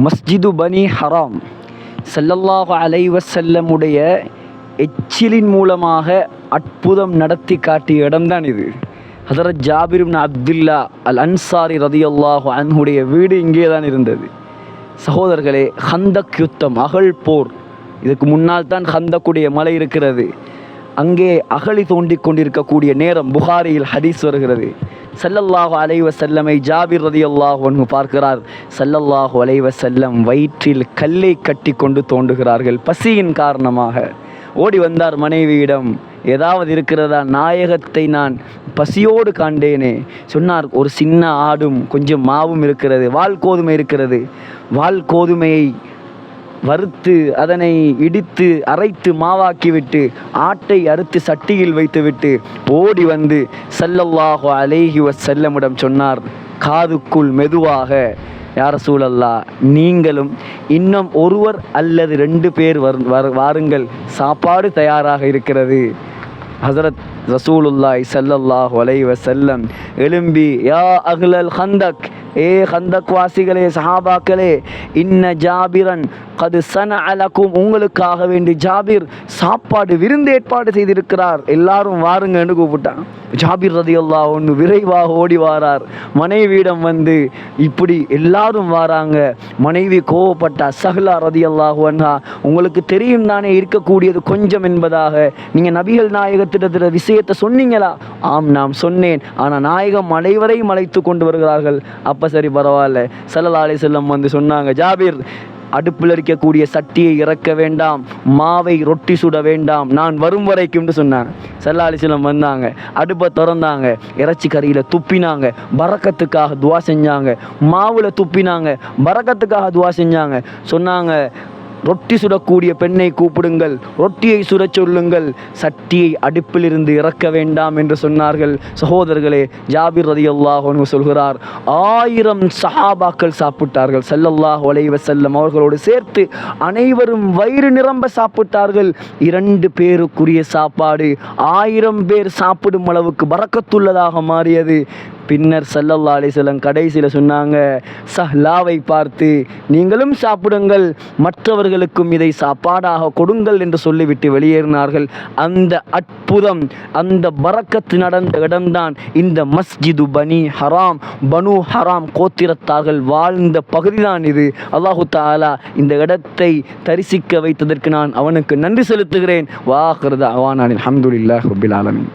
மஸ்ஜிது பனி ஹராம். சல்லல்லாஹு அலைவசல்லமுடைய எச்சிலின் மூலமாக அற்புதம் நடத்தி காட்டிய இடம்தான் இது. ஹதரத் ஜாபிரும் அப்துல்லா அல் அன்சாரி ரதியல்லாஹு அன்ஹுடைய வீடு இங்கே தான் இருந்தது. சகோதரர்களே ஹந்தக் யுத்தம் அகழ் போர் இதுக்கு முன்னால் தான் ஹந்தக்குடைய மலை இருக்கிறது. அங்கே அகழி தோண்டிக் கொண்டிருக்கக்கூடிய நேரம் புகாரியில் ஹதீஸ் வருகிறது. சல்லல்லாஹு அலைவ செல்லமை ஜாபிர் ரதி அல்லாஹு பார்க்கிறார். சல்லல்லாஹு அலைவ செல்லம் வயிற்றில் கல்லை கட்டி கொண்டு தோண்டுகிறார்கள் பசியின் காரணமாக. ஓடி வந்தார் மனைவியிடம் ஏதாவது இருக்கிறதா? நாயகத்தை நான் பசியோடு காண்டேனே சொன்னார் ஒரு சின்ன ஆடும் கொஞ்சம் மாவும் இருக்கிறது வால் கோதுமை இருக்கிறது. வால் கோதுமையை வறுத்து அதனை இடித்து அரைத்து மாவாக்கிவிட்டு ஆட்டை அறுத்து சட்டியில் வைத்துவிட்டு ஓடி வந்து சல்லல்லாஹு அலேஹி செல்லமிடம் சொன்னார் காதுக்குள் மெதுவாக யார சூழல்லா நீங்களும் இன்னும் ஒருவர் அல்லது ரெண்டு பேர் வர் வர்- வாருங்கள் சாப்பாடு தயாராக இருக்கிறது. ஹசரத் ரசூலுல்லாய் செல்லல்லாஹ் வலைவ செல்லம் எழும்பி யா அஹ்லல் ஹந்தக் ஏ ஹந்தக் வாசிகளே சஹாபாக்களே இன்ன ஜாபிரன் கது சன அலக்கும் உங்களுக்காக வேண்டி ஜாபிர் சாப்பாடு விருந்து ஏற்பாடு செய்திருக்கிறார். எல்லாரும் வாருங்கன்னு கூப்பிட்டான். ஜாபிர் ரதியல்லா ஒன்று விரைவாக ஓடி வாரார். மனைவியிடம் வந்து இப்படி எல்லாரும் வாராங்க. மனைவி கோவப்பட்டா சஹ்லா ரதியல்லாஹு அன்ஹா உங்களுக்கு தெரியும் தானே இருக்கக்கூடியது கொஞ்சம் என்பதாக. நீங்கள் நபிகள் நாயகத்திடத்தில் விஷயத்தை சொன்னீங்களா? ஆம் நாம் சொன்னேன். ஆனால் நாயகம் அனைவரையும் அழைத்து கொண்டு வருகிறார்கள். அப்போ சரி பரவாயில்ல. செல்லலாலை செல்லம் வந்து சொன்னாங்க ஜாபீர் அடுப்பில் இருக்கக்கூடிய சட்டியை இறக்க வேண்டாம். மாவை ரொட்டி சுட வேண்டாம். நான் வரும் வரைக்கும்னு சொன்னாங்க. சல்லா அலிஸ்லம் வந்தாங்க. அடுப்பை திறந்தாங்க. இறைச்சி கறியில் துப்பினாங்க. பறக்கத்துக்காக துவா செஞ்சாங்க. மாவில் துப்பினாங்க. பறக்கத்துக்காக துவா செஞ்சாங்க. சொன்னாங்க ரொட்டி சுடக்கூடிய பெண்ணை கூப்பிடுங்கள். ரொட்டியை சுடச் சொல்லுங்கள். சட்டியை அடுப்பிலிருந்து இறக்க வேண்டாம் என்று சொன்னார்கள். சகோதரர்களே ஜாபிர் ரதியல்லாஹு அன்ஹு சொல்கிறார் ஆயிரம் சஹாபாக்கள் சாப்பிட்டார்கள். செல்லல்லாஹ் ஒலைவ செல்லம் அவர்களோடு சேர்த்து அனைவரும் வயிறு நிரம்ப சாப்பிட்டார்கள். இரண்டு பேருக்குரிய சாப்பாடு ஆயிரம் பேர் சாப்பிடும் அளவுக்கு பறக்கத்துள்ளதாக மாறியது. பின்னர் சல்லல்லா அலிசலம் கடைசியில் சொன்னாங்க சஹ்லாவை பார்த்து நீங்களும் சாப்பிடுங்கள் மற்றவர்களுக்கும் இதை சாப்பாடாக கொடுங்கள் என்று சொல்லிவிட்டு வெளியேறினார்கள். அந்த அற்புதம் அந்த பறக்கத்து நடந்த இடம்தான் இந்த மஸ்ஜிது பனி ஹராம் பனு ஹராம் கோத்திரத்தார்கள் வாழ்ந்த பகுதிதான் இது. அல்லாஹு தாலா இந்த இடத்தை தரிசிக்க வைத்ததற்கு நான் அவனுக்கு நன்றி செலுத்துகிறேன். வாஹ்ரத அவானானின் அஹமதுல்லாஹ் ரபில் ஆலமின்.